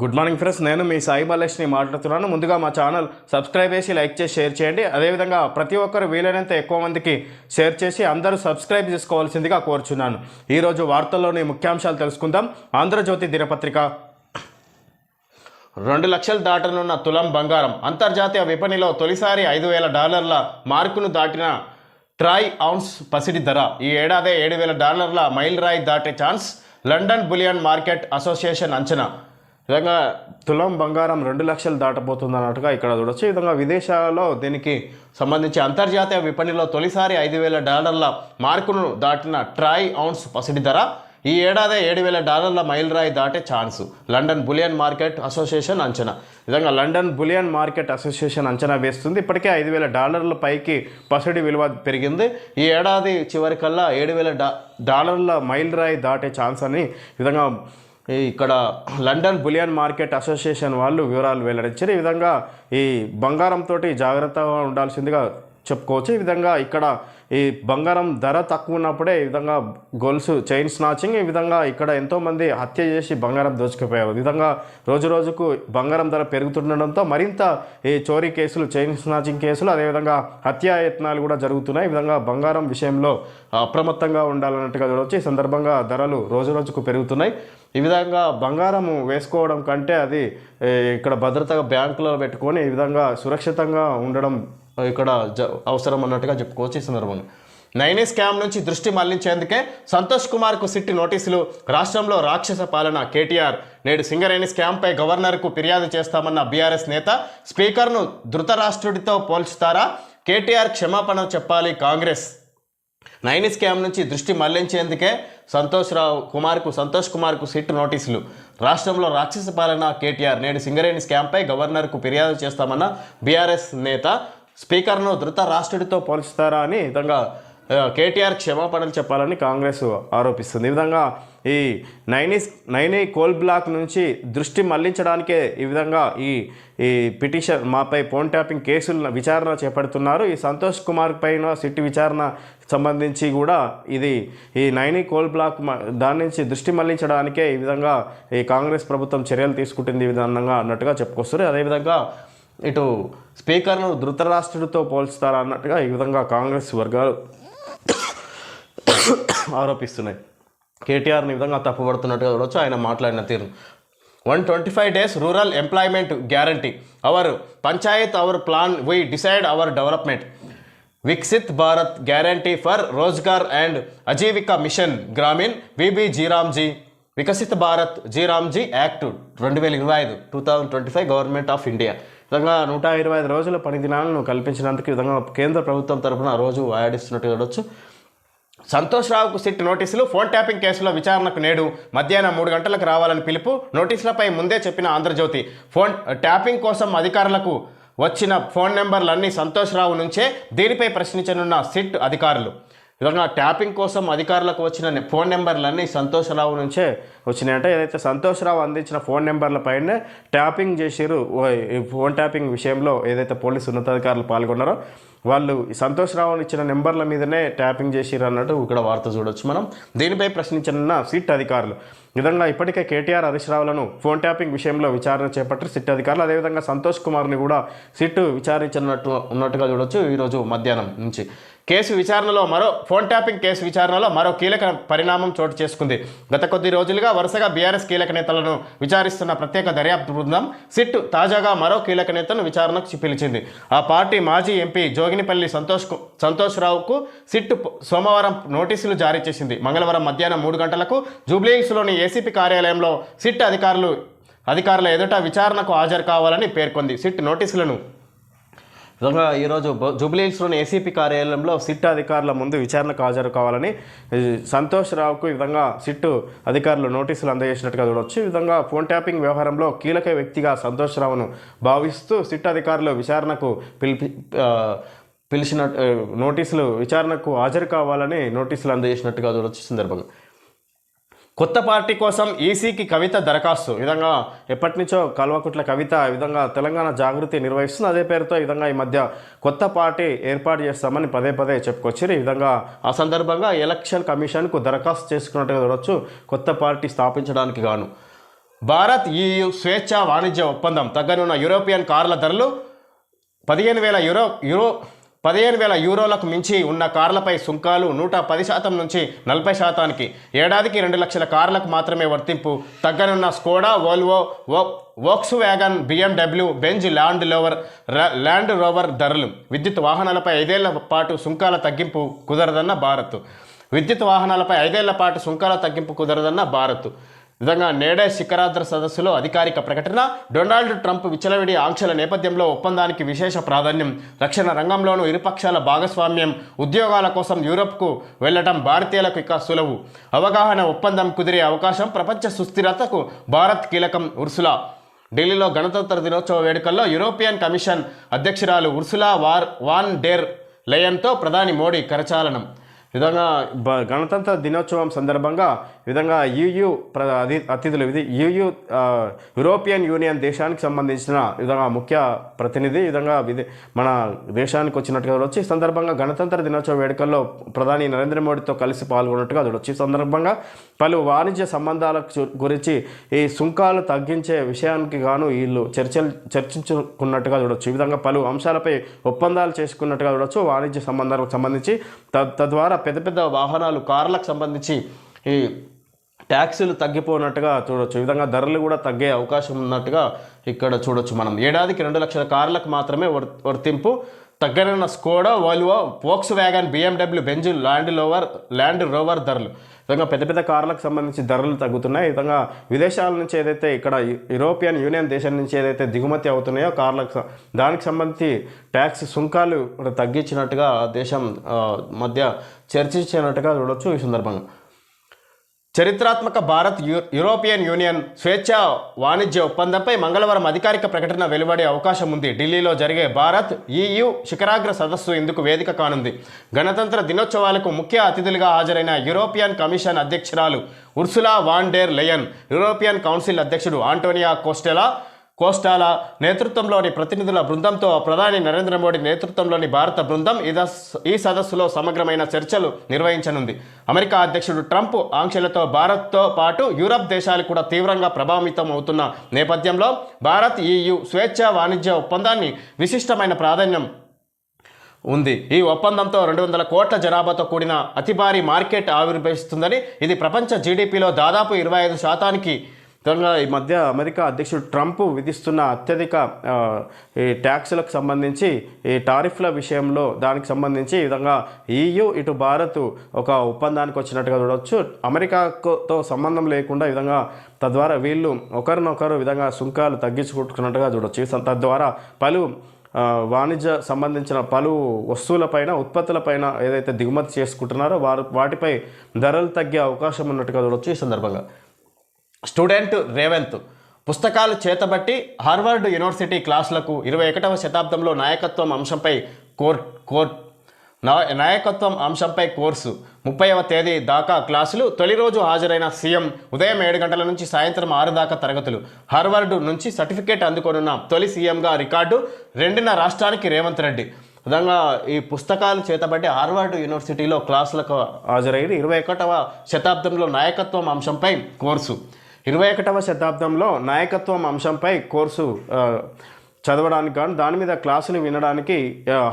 Good morning friends నేను మీ సాయి బాలేష్ని మాట్లాడుతున్నాను. ముందుగా మా ఛానల్ సబ్స్క్రైబ్ చేసి లైక్ చేసి షేర్ చేయండి. అదేవిధంగా ప్రతి ఒక్కరు వీలైనంత ఎక్కువ మందికి షేర్ చేసి అందరూ సబ్స్క్రైబ్ చేసుకోవాల్సిందిగా కోరుచున్నాను. ఈరోజు వార్తల్లోని ముఖ్యాంశాలు తెలుసుకుందాం. ఆంధ్రజ్యోతి దినపత్రిక. రెండు లక్షలు దాటనున్న తులం బంగారం. అంతర్జాతీయ విపణిలో తొలిసారి ఐదు వేల డాలర్ల మార్కును దాటిన ట్రాయ్ ఔన్స్ పసిడి ధర. ఈ ఏడాదే ఏడు వేల డాలర్ల మైల్ రాయి దాటే chance. London bullion market association అంచనా. విధంగా తులం బంగారం రెండు లక్షలు దాటబోతుంది అన్నట్టుగా ఇక్కడ చూడొచ్చు. ఈ విధంగా విదేశాలలో దీనికి సంబంధించి అంతర్జాతీయ విపణిలో తొలిసారి ఐదు వేల డాలర్ల మార్కును దాటిన ట్రై ఔన్స్ పసిడి ధర ఈ ఏడాది ఏడు వేల డాలర్ల మైల్ రాయి దాటే chance. London bullion market association అంచనా. విధంగా లండన్ బులియన్ మార్కెట్ అసోసియేషన్ అంచనా వేస్తుంది. ఇప్పటికే ఐదు వేల డాలర్ల పైకి పసిడి విలువ పెరిగింది. ఈ ఏడాది చివరికల్లా ఏడు వేల డా డాలర్ల మైల్ రాయి దాటే ఛాన్స్ అని విధంగా ఇక్కడ లండన్ బులియన్ మార్కెట్ అసోసియేషన్ వాళ్ళు వివరాలు వెల్లడించారు. ఈ విధంగా ఈ బంగారంతో జాగ్రత్తగా ఉండాల్సిందిగా చెప్పుకోవచ్చు. ఈ విధంగా ఇక్కడ ఈ బంగారం ధర తక్కువ ఉన్నప్పుడే ఈ విధంగా గొలుసు చైన్ స్నాచింగ్ ఈ విధంగా ఇక్కడ ఎంతోమంది హత్య చేసి బంగారం దోచుకుపోయారు. ఈ విధంగా రోజు రోజుకు బంగారం ధర పెరుగుతుండడంతో మరింత ఈ చోరీ కేసులు చైన్ స్నాచింగ్ కేసులు అదేవిధంగా హత్యాయత్నాలు కూడా జరుగుతున్నాయి. ఈ విధంగా బంగారం విషయంలో అప్రమత్తంగా ఉండాలన్నట్టుగా చూడవచ్చు. ఈ సందర్భంగా ధరలు రోజు రోజుకు పెరుగుతున్నాయి. ఈ విధంగా బంగారం వేసుకోవడం కంటే అది ఇక్కడ భద్రతగా బ్యాంకులో పెట్టుకొని ఈ విధంగా సురక్షితంగా ఉండడం ఇక్కడ జ అవసరం అన్నట్టుగా చెప్పుకోవచ్చు ఈ సందర్భంగా. నైనీ స్కామ్ నుంచి దృష్టి మళ్ళించేందుకే సంతోష్ కుమార్కు సిట్టి నోటీసులు. రాష్ట్రంలో రాక్షస పాలన కేటీఆర్. నేడు సింగరేణి స్కామ్పై గవర్నర్కు ఫిర్యాదు చేస్తామన్న బీఆర్ఎస్ నేత స్పీకర్ను ధృతరాష్ట్రుడితో పోల్చుతారా? కేటీఆర్ క్షమాపణ చెప్పాలి కాంగ్రెస్. నైని స్కామ్ నుంచి దృష్టి మళ్ళించేందుకే సంతోష్ రావు కుమార్కు సంతోష్ కుమార్కు సిట్ నోటీసులు. రాష్ట్రంలో రాక్షస పాలన కేటీఆర్. నేడు సింగరేణి స్కామ్పై గవర్నర్కు ఫిర్యాదు చేస్తామన్న బీఆర్ఎస్ నేత స్పీకర్ను ధృత రాష్ట్రుడితో పోల్చుతారా అని విధంగా కేటీఆర్ క్షమాపణలు చెప్పాలని కాంగ్రెస్ ఆరోపిస్తుంది. ఈ విధంగా ఈ నైనీస్ నైనీ కోల్ బ్లాక్ నుంచి దృష్టి మళ్ళించడానికే ఈ విధంగా ఈ ఈ పిటిషన్ మాపై ఫోన్ ట్యాపింగ్ కేసుల విచారణ చేపడుతున్నారు. ఈ సంతోష్ కుమార్ పైన సిట్టి విచారణ సంబంధించి కూడా ఇది ఈ నైనీ కోల్ బ్లాక్ దాని నుంచి దృష్టి మళ్ళించడానికే ఈ విధంగా ఈ కాంగ్రెస్ ప్రభుత్వం చర్యలు తీసుకుంటుంది ఈ విధంగా అన్నట్టుగా చెప్పుకొస్తారు అదేవిధంగా ఇటు స్పీకర్ను ధృతరాష్ట్రుడితో పోల్చుతారా అన్నట్టుగా ఈ విధంగా కాంగ్రెస్ వర్గాలు ఆరోపిస్తున్నాయి. కేటీఆర్ని విధంగా తప్పుపడుతున్నట్టుగా చూడొచ్చు ఆయన మాట్లాడిన తీరు. One twenty five days rural employment guarantee. Our panchayat our plan we decide our development. Viksit Bharat guarantee for Rozgar and Ajeevika mission. Gramin VB G RAM G. Viksit Bharat G RAM G act రెండు వేల ఇరవై ఐదు two thousand twenty five government of India. విధంగా నూట ఇరవై ఐదు రోజుల పని దినాలను కల్పించినందుకు విధంగా కేంద్ర ప్రభుత్వం తరఫున రోజు ఆడిస్తున్నట్టు చూడవచ్చు సంతోష్ రావుకు సిట్ నోటీసులు ఫోన్ ట్యాపింగ్ కేసులో విచారణకు నేడు మధ్యాహ్నం మూడు గంటలకు రావాలని పిలుపు నోటీసులపై ముందే చెప్పిన ఆంధ్రజ్యోతి. ఫోన్ ట్యాపింగ్ కోసం అధికారులకు వచ్చిన ఫోన్ నెంబర్లన్నీ సంతోష్ రావు నుంచే దీనిపై ప్రశ్నించనున్న సిట్ అధికారులు. విధంగా ట్యాపింగ్ కోసం అధికారులకు వచ్చిన ఫోన్ నెంబర్లన్నీ సంతోష్ రావు నుంచే వచ్చినాయంటే. ఏదైతే సంతోష్ రావు అందించిన ఫోన్ నెంబర్లపైనే ట్యాపింగ్ చేసిరు ఈ ఫోన్ ట్యాపింగ్ విషయంలో ఏదైతే పోలీసు ఉన్నతాధికారులు పాల్గొన్నారో వాళ్ళు ఈ సంతోష్ ఇచ్చిన నెంబర్ల మీదనే ట్యాపింగ్ చేసిరు అన్నట్టు ఇక్కడ వార్త చూడొచ్చు మనం. దీనిపై ప్రశ్నించిన సిట్ అధికారులు. విధంగా ఇప్పటికే కేటీఆర్ హరీష్ రావులను ఫోన్ ట్యాపింగ్ విషయంలో విచారణ చేపట్టారు సిట్ అధికారులు. అదేవిధంగా సంతోష్ కుమార్ని కూడా సిట్ విచారించినట్టు ఉన్నట్టుగా చూడొచ్చు ఈరోజు మధ్యాహ్నం నుంచి. కేసు విచారణలో మరో ఫోన్ ట్యాపింగ్ కేసు విచారణలో మరో కీలక పరిణామం చోటు చేసుకుంది. గత కొద్ది రోజులుగా వరుసగా బీఆర్ఎస్ కీలక నేతలను విచారిస్తున్న ప్రత్యేక దర్యాప్తు బృందం సిట్ తాజాగా మరో కీలక నేతను విచారణకు పిలిచింది. ఆ పార్టీ మాజీ ఎంపీ జోగినిపల్లి సంతోష్ సంతోష్రావుకు సంతోష్ రావుకు సిట్ సోమవారం నోటీసులు జారీ చేసింది. మంగళవారం మధ్యాహ్నం మూడు గంటలకు జూబ్లీహిల్స్లోని ఏసీపీ కార్యాలయంలో సిట్ అధికారులు అధికారుల ఎదుట విచారణకు హాజరు కావాలని పేర్కొంది. సిట్ నోటీసులను విధంగా ఈరోజు జూబ్లీహిల్స్లోని ఏసీపీ కార్యాలయంలో సిట్ అధికారుల ముందు విచారణకు హాజరు కావాలని సంతోష్ రావుకు ఈ విధంగా సిట్టు అధికారులు నోటీసులు అందజేసినట్టుగా చూడవచ్చు ఈ విధంగా ఫోన్ ట్యాపింగ్ వ్యవహారంలో కీలక వ్యక్తిగా సంతోష్ రావును భావిస్తూ సిట్ అధికారులు విచారణకు పిలిపి పిలిచిన నోటీసులు విచారణకు హాజరు కావాలని నోటీసులు అందజేసినట్టుగా చూడవచ్చు సందర్భంగా. కొత్త పార్టీ కోసం ఈసీకి కవిత దరఖాస్తు. విధంగా ఎప్పటి నుంచో కల్వకుట్ల కవిత విధంగా తెలంగాణ జాగృతి నిర్వహిస్తుంది. అదే పేరుతో ఈ విధంగా ఈ మధ్య కొత్త పార్టీ ఏర్పాటు చేస్తామని పదే పదే చెప్పుకొచ్చారు. ఈ విధంగా ఆ సందర్భంగా ఎలక్షన్ కమిషన్కు దరఖాస్తు చేసుకున్నట్టుగా చూడవచ్చు కొత్త పార్టీ స్థాపించడానికి గాను. భారత్ ఈయు స్వేచ్ఛ వాణిజ్య ఒప్పందం తగ్గనున్న యూరోపియన్ కార్ల ధరలు పదిహేను వేల యూరో యూరో పదిహేను వేల యూరోలకు మించి ఉన్న కార్లపై సుంకాలు నూట పది శాతం నుంచి నలభై శాతానికి. ఏడాదికి రెండు లక్షల కార్లకు మాత్రమే వర్తింపు. తగ్గనున్న Skoda Volvo Volkswagen BMW Benz Land lover Land Rover ధరలు. విద్యుత్ వాహనాలపై ఐదేళ్ళ పాటు సుంకాల తగ్గింపు కుదరదన్న భారత్. విద్యుత్ వాహనాలపై ఐదేళ్ళ పాటు సుంకాల తగ్గింపు కుదరదన్న భారత్. విధంగా నేడే శిఖరాద్ర సదస్సులో అధికారిక ప్రకటన. డొనాల్డ్ ట్రంప్ విచలవిడి ఆంక్షల నేపథ్యంలో ఒప్పందానికి విశేష ప్రాధాన్యం. రక్షణ రంగంలోనూ ఇరుపక్షాల భాగస్వామ్యం. ఉద్యోగాల కోసం యూరప్కు వెళ్ళటం భారతీయులకు ఇక సులువు. అవగాహన ఒప్పందం కుదిరే అవకాశం ప్రపంచ సుస్థిరతకు భారత్ కీలకం ఉర్సులా. ఢిల్లీలో గణతంత్ర దినోత్సవ వేడుకల్లో యూరోపియన్ కమిషన్ అధ్యక్షురాలు ఉర్సులా వార్ వాన్ డేర్ లయన్తో ప్రధాని మోడీ కరచాలనం. విధంగా గణతంత్ర దినోత్సవం సందర్భంగా విధంగా యూయూ ప్ర అధి అతిథులు ఇది యూయూ యూరోపియన్ యూనియన్ దేశానికి సంబంధించిన ఈ విధంగా ముఖ్య ప్రతినిధి విధంగా విదే మన దేశానికి వచ్చినట్టుగా చూడొచ్చు ఈ సందర్భంగా గణతంత్ర దినోత్సవ వేడుకల్లో ప్రధాని నరేంద్ర మోడీతో కలిసి పాల్గొన్నట్టుగా చూడొచ్చు ఈ సందర్భంగా పలు వాణిజ్య సంబంధాల గురించి ఈ సుంకాలు తగ్గించే విషయానికి గాను వీళ్ళు చర్చలు చర్చించుకున్నట్టుగా చూడొచ్చు ఈ విధంగా పలు అంశాలపై ఒప్పందాలు చేసుకున్నట్టుగా చూడొచ్చు వాణిజ్య సంబంధాలకు సంబంధించి తద్వారా పెద్ద పెద్ద వాహనాలు కార్లకు సంబంధించి ఈ ట్యాక్సులు తగ్గిపోయినట్టుగా చూడొచ్చు. ఈ విధంగా ధరలు కూడా తగ్గే అవకాశం ఉన్నట్టుగా ఇక్కడ చూడొచ్చు మనం. ఏడాదికి రెండు లక్షల కార్లకు మాత్రమే వర్- వర్తింపు. తగ్గనున్న Skoda Volvo Volkswagen BMW Benz Land lover Land Rover ధరలు. విధంగా పెద్ద పెద్ద కార్లకు సంబంధించి ధరలు తగ్గుతున్నాయి. ఈ విధంగా విదేశాల నుంచి ఏదైతే ఇక్కడ యూరోపియన్ యూనియన్ దేశం నుంచి ఏదైతే దిగుమతి అవుతున్నాయో కార్లకు దానికి సంబంధించి ట్యాక్స్ సుంకాలు తగ్గించినట్టుగా దేశం మధ్య చర్చించినట్టుగా చూడొచ్చు ఈ సందర్భంగా. చరిత్రాత్మక భారత్ యూరోపియన్ యూనియన్ స్వేచ్ఛ వాణిజ్య ఒప్పందంపై మంగళవారం అధికారిక ప్రకటన వెలువడే అవకాశం ఉంది. ఢిల్లీలో జరిగే భారత్ ఈయు శిఖరాగ్ర సదస్సు ఇందుకు వేదిక కానుంది. గణతంత్ర దినోత్సవాలకు ముఖ్య అతిథులుగా హాజరైన యూరోపియన్ కమిషన్ అధ్యక్షురాలు Ursula von der Leyen European Council అధ్యక్షుడు ఆంటోనియా కోస్టెలా కోస్టాల నేతృత్వంలోని ప్రతినిధుల బృందంతో ప్రధాని నరేంద్ర మోడీ నేతృత్వంలోని భారత బృందం ఈ ఈ సదస్సులో సమగ్రమైన చర్చలు నిర్వహించనుంది. అమెరికా అధ్యక్షుడు ట్రంప్ ఆంక్షలతో భారత్తో పాటు యూరప్ దేశాలు కూడా తీవ్రంగా ప్రభావితం అవుతున్న నేపథ్యంలో భారత్ ఈయు స్వేచ్ఛ వాణిజ్య ఒప్పందాన్ని విశిష్టమైన ప్రాధాన్యం ఉంది. ఈ ఒప్పందంతో రెండు వందల కోట్ల జనాభాతో కూడిన అతి భారీ మార్కెట్ ఆవిర్భవిస్తుందని ఇది ప్రపంచ జీడిపిలో దాదాపు ఇరవై ఐదు శాతానికి ముఖ్యంగా ఈ మధ్య అమెరికా అధ్యక్షుడు ట్రంప్ విధిస్తున్న అత్యధిక ఈ ట్యాక్స్లకు సంబంధించి ఈ టారిఫ్ల విషయంలో దానికి సంబంధించి ఈ విధంగా ఈయు ఇటు భారత్ ఒక ఒప్పందానికి వచ్చినట్టుగా చూడవచ్చు అమెరికాతో సంబంధం లేకుండా ఈ విధంగా తద్వారా వీళ్ళు ఒకరినొకరు విధంగా సుంకాలు తగ్గించుకుంటున్నట్టుగా చూడవచ్చు తద్వారా పలు వాణిజ్య సంబంధించిన పలు వస్తువులపైన ఉత్పత్తులపైన ఏదైతే దిగుమతి చేసుకుంటున్నారో వారు వాటిపై ధరలు తగ్గే అవకాశం ఉన్నట్టుగా చూడవచ్చు ఈ సందర్భంగా. స్టూడెంట్ రేవంత్ పుస్తకాలు చేతబట్టి హార్వర్డ్ యూనివర్సిటీ క్లాసులకు ఇరవై ఒకటవ శతాబ్దంలో నాయకత్వం అంశంపై కోర్ కోర్ నాయకత్వం అంశంపై కోర్సు. ముప్పైవ తేదీ దాకా క్లాసులు. తొలి రోజు హాజరైన సీఎం ఉదయం ఏడు గంటల నుంచి సాయంత్రం ఆరు దాకా తరగతులు. హార్వర్డ్ నుంచి సర్టిఫికేట్ అందుకోనున్న తొలి సీఎంగా రికార్డు రెండున రాష్ట్రానికి రేవంత్ రెడ్డి. విధంగా ఈ పుస్తకాలు చేతబట్టి హార్వర్డ్ యూనివర్సిటీలో క్లాసులకు హాజరైన ఇరవై ఒకటవ శతాబ్దంలో నాయకత్వం అంశంపై కోర్సు. ఇరవై ఒకటవ శతాబ్దంలో నాయకత్వం అంశంపై కోర్సు చదవడానికి కానీ దాని మీద క్లాసులు వినడానికి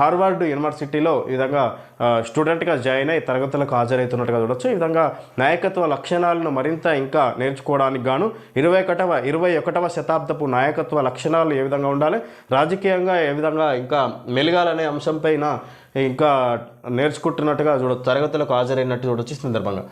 హార్వర్డ్ యూనివర్సిటీలో ఈ విధంగా స్టూడెంట్గా జాయిన్ అయ్యి తరగతులకు హాజరవుతున్నట్టుగా చూడొచ్చు. ఈ విధంగా నాయకత్వ లక్షణాలను మరింత ఇంకా నేర్చుకోవడానికి గాను ఇరవై ఒకటవ ఇరవై ఒకటవ శతాబ్దపు నాయకత్వ లక్షణాలు ఏ విధంగా ఉండాలి రాజకీయంగా ఏ విధంగా ఇంకా మెలగాలనే అంశంపైన ఇంకా నేర్చుకుంటున్నట్టుగా చూడొచ్చు తరగతులకు హాజరైనట్టు చూడొచ్చు ఈ సందర్భంగా.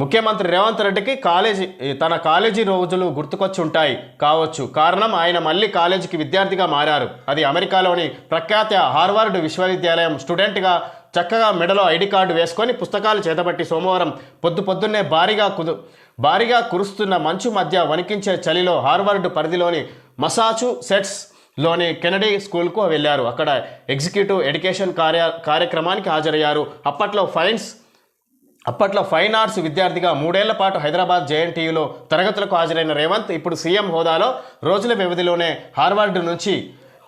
ముఖ్యమంత్రి రేవంత్ రెడ్డికి కాలేజీ తన కాలేజీ రోజులు గుర్తుకొచ్చి ఉంటాయి. కావచ్చు. కారణం ఆయన మళ్ళీ కాలేజీకి విద్యార్థిగా మారారు. అది అమెరికాలోని ప్రఖ్యాత హార్వర్డ్ విశ్వవిద్యాలయం స్టూడెంట్గా చక్కగా మెడలో ఐడి కార్డు వేసుకొని పుస్తకాలు చేతబట్టి సోమవారం పొద్దు పొద్దున్నే భారీగా కుదు భారీగా కురుస్తున్న మంచు మధ్య వణికించే చలిలో హార్వర్డ్ పరిధిలోని మసాచు సెట్స్లోని కెనడీ స్కూల్కు వెళ్ళారు. అక్కడ ఎగ్జిక్యూటివ్ ఎడ్యుకేషన్ కార్య కార్యక్రమానికి హాజరయ్యారు. అప్పట్లో ఫైన్స్ అప్పట్లో ఫైన్ ఆర్ట్స్ విద్యార్థిగా మూడేళ్ళ పాటు హైదరాబాద్ జేఎన్టీయూలో తరగతులకు హాజరైన రేవంత్ ఇప్పుడు సీఎం హోదాలో రోజుల వ్యవధిలోనే హార్వర్డ్ నుంచి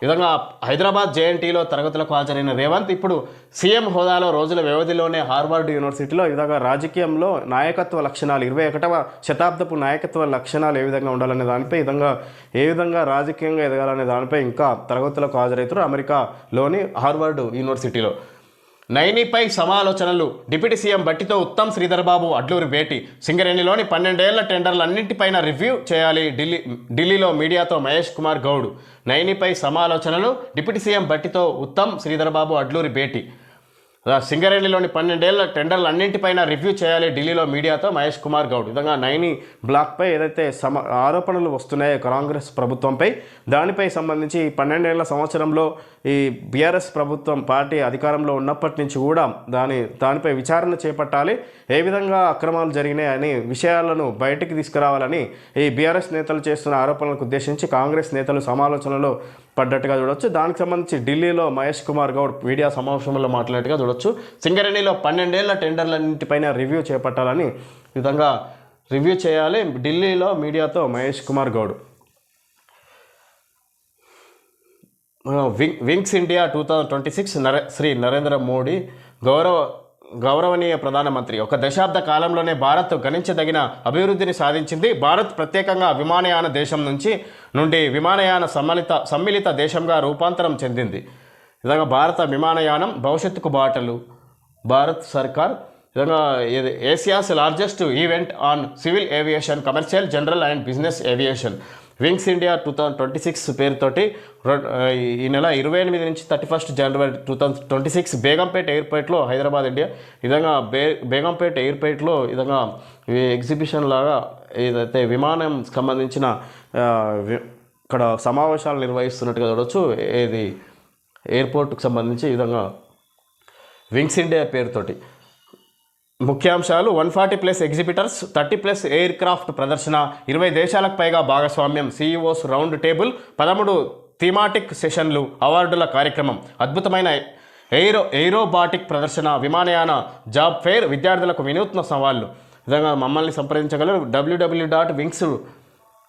విధంగా హైదరాబాద్ జేఎన్టీలో తరగతులకు హాజరైన రేవంత్ ఇప్పుడు సీఎం హోదాలో రోజుల వ్యవధిలోనే హార్వర్డ్ యూనివర్సిటీలో ఈ విధంగా రాజకీయంలో నాయకత్వ లక్షణాలు ఇరవై ఒకటవ శతాబ్దపు నాయకత్వ లక్షణాలు ఏ విధంగా ఉండాలనే దానిపై విధంగా ఏ విధంగా రాజకీయంగా ఎదగాలనే దానిపై ఇంకా తరగతులకు హాజరవుతారు అమెరికాలోని హార్వర్డ్ యూనివర్సిటీలో. నైనిపై సమాలోచనలు. డిప్యూటీ సీఎం బట్టితో ఉత్తమ్ శ్రీధర్బాబు అడ్లూరి భేటీ. సింగరేణిలోని పన్నెండేళ్ళ టెండర్లన్నింటిపైన రివ్యూ చేయాలి ఢిల్లీ ఢిల్లీలో మీడియాతో మహేష్ కుమార్ గౌడ్. నైనిపై సమాలోచనలు. డిప్యూటీ సీఎం బట్టితో ఉత్తమ్ శ్రీధర్బాబు అడ్లూరి భేటీ. సింగరేణిలోని పన్నెండేళ్ళ టెండర్లు అన్నింటిపైన రివ్యూ చేయాలి ఢిల్లీలో మీడియాతో మహేష్ కుమార్ గౌడ్. విధంగా నైని బ్లాక్పై ఏదైతే సమ ఆరోపణలు వస్తున్నాయో కాంగ్రెస్ ప్రభుత్వంపై దానిపై సంబంధించి పన్నెండేళ్ళ సంవత్సరంలో ఈ బీఆర్ఎస్ ప్రభుత్వం పార్టీ అధికారంలో ఉన్నప్పటి నుంచి కూడా దాని దానిపై విచారణ చేపట్టాలి. ఏ విధంగా అక్రమాలు జరిగినాయి విషయాలను బయటికి తీసుకురావాలని ఈ బీఆర్ఎస్ నేతలు చేస్తున్న ఆరోపణలకు ఉద్దేశించి కాంగ్రెస్ నేతలు సమాలోచనలో పడ్డట్టుగా చూడొచ్చు. దానికి సంబంధించి ఢిల్లీలో మహేష్ కుమార్ గౌడ్ మీడియా సమావేశంలో మాట్లాడినట్టుగా చూడొచ్చు. సింగరేణిలో పన్నెండేళ్ళ టెండర్లన్నింటిపైన రివ్యూ చేపట్టాలని విధంగా రివ్యూ చేయాలి ఢిల్లీలో మీడియాతో Mahesh Kumar Goud. Wing wings India two thousand twenty six నరే Shri Narendra Modi గౌరవ గౌరవనీయ ప్రధానమంత్రి ఒక దశాబ్ద కాలంలోనే భారత్ గణించదగిన అభివృద్ధిని సాధించింది. భారత్ ప్రత్యేకంగా విమానయాన దేశం నుంచి నుండి విమానయాన సమ్మిళిత సమ్మిళిత దేశంగా రూపాంతరం చెందింది. విధంగా భారత విమానయానం భవిష్యత్తుకు బాటలు. భారత్ సర్కార్ విధంగా Asia's largest event on civil aviation commercial general and business aviation. Wings India two thousand twenty six పేరుతోటి ఈ నెల ఇరవై ఎనిమిది నుంచి థర్టీ ఫస్ట్ జనవరి two thousand twenty six Begumpet ఎయిర్పోర్ట్లో హైదరాబాద్ ఇండియా. విధంగా బే బేగంపేట ఎయిర్పోర్ట్లో విధంగా ఈ ఎగ్జిబిషన్ లాగా ఏదైతే విమానం సంబంధించిన ఇక్కడ సమావేశాలు నిర్వహిస్తున్నట్టుగా చూడవచ్చు ఏది? ఎయిర్పోర్ట్కి సంబంధించి ఈ విధంగా వింగ్స్ ఇండియా పేరుతోటి. ముఖ్యాంశాలు one forty plus exhibitors thirty plus aircraft ప్రదర్శన ఇరవై దేశాలకు పైగా భాగస్వామ్యం సీఈఓస్ రౌండ్ టేబుల్ పదమూడు థీమాటిక్ సెషన్లు అవార్డుల కార్యక్రమం అద్భుతమైన ఎయిరో ఎయిరోబాటిక్ ప్రదర్శన విమానయాన జాబ్ ఫెయిర్ విద్యార్థులకు వినూత్న సవాళ్ళు. విధంగా మమ్మల్ని సంప్రదించగలరు W W dot wings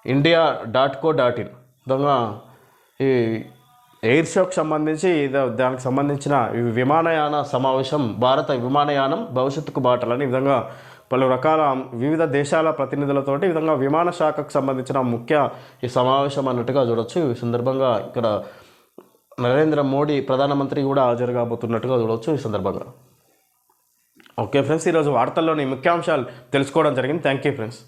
India dot co dot in. విధంగా ఈ ఎయిర్ షోకి సంబంధించి దానికి సంబంధించిన విమానయాన సమావేశం భారత విమానయానం భవిష్యత్తుకు బాటలని విధంగా పలు రకాల వివిధ దేశాల ప్రతినిధులతోటి ఈ విధంగా విమాన శాఖకు సంబంధించిన ముఖ్య ఈ సమావేశం అన్నట్టుగా చూడొచ్చు. ఈ సందర్భంగా ఇక్కడ నరేంద్ర మోడీ ప్రధానమంత్రి కూడా హాజరు కాబోతున్నట్టుగా చూడవచ్చు ఈ సందర్భంగా. ఓకే ఫ్రెండ్స్ ఈరోజు వార్తల్లోని ముఖ్యాంశాలు తెలుసుకోవడం జరిగింది. Thank you friends.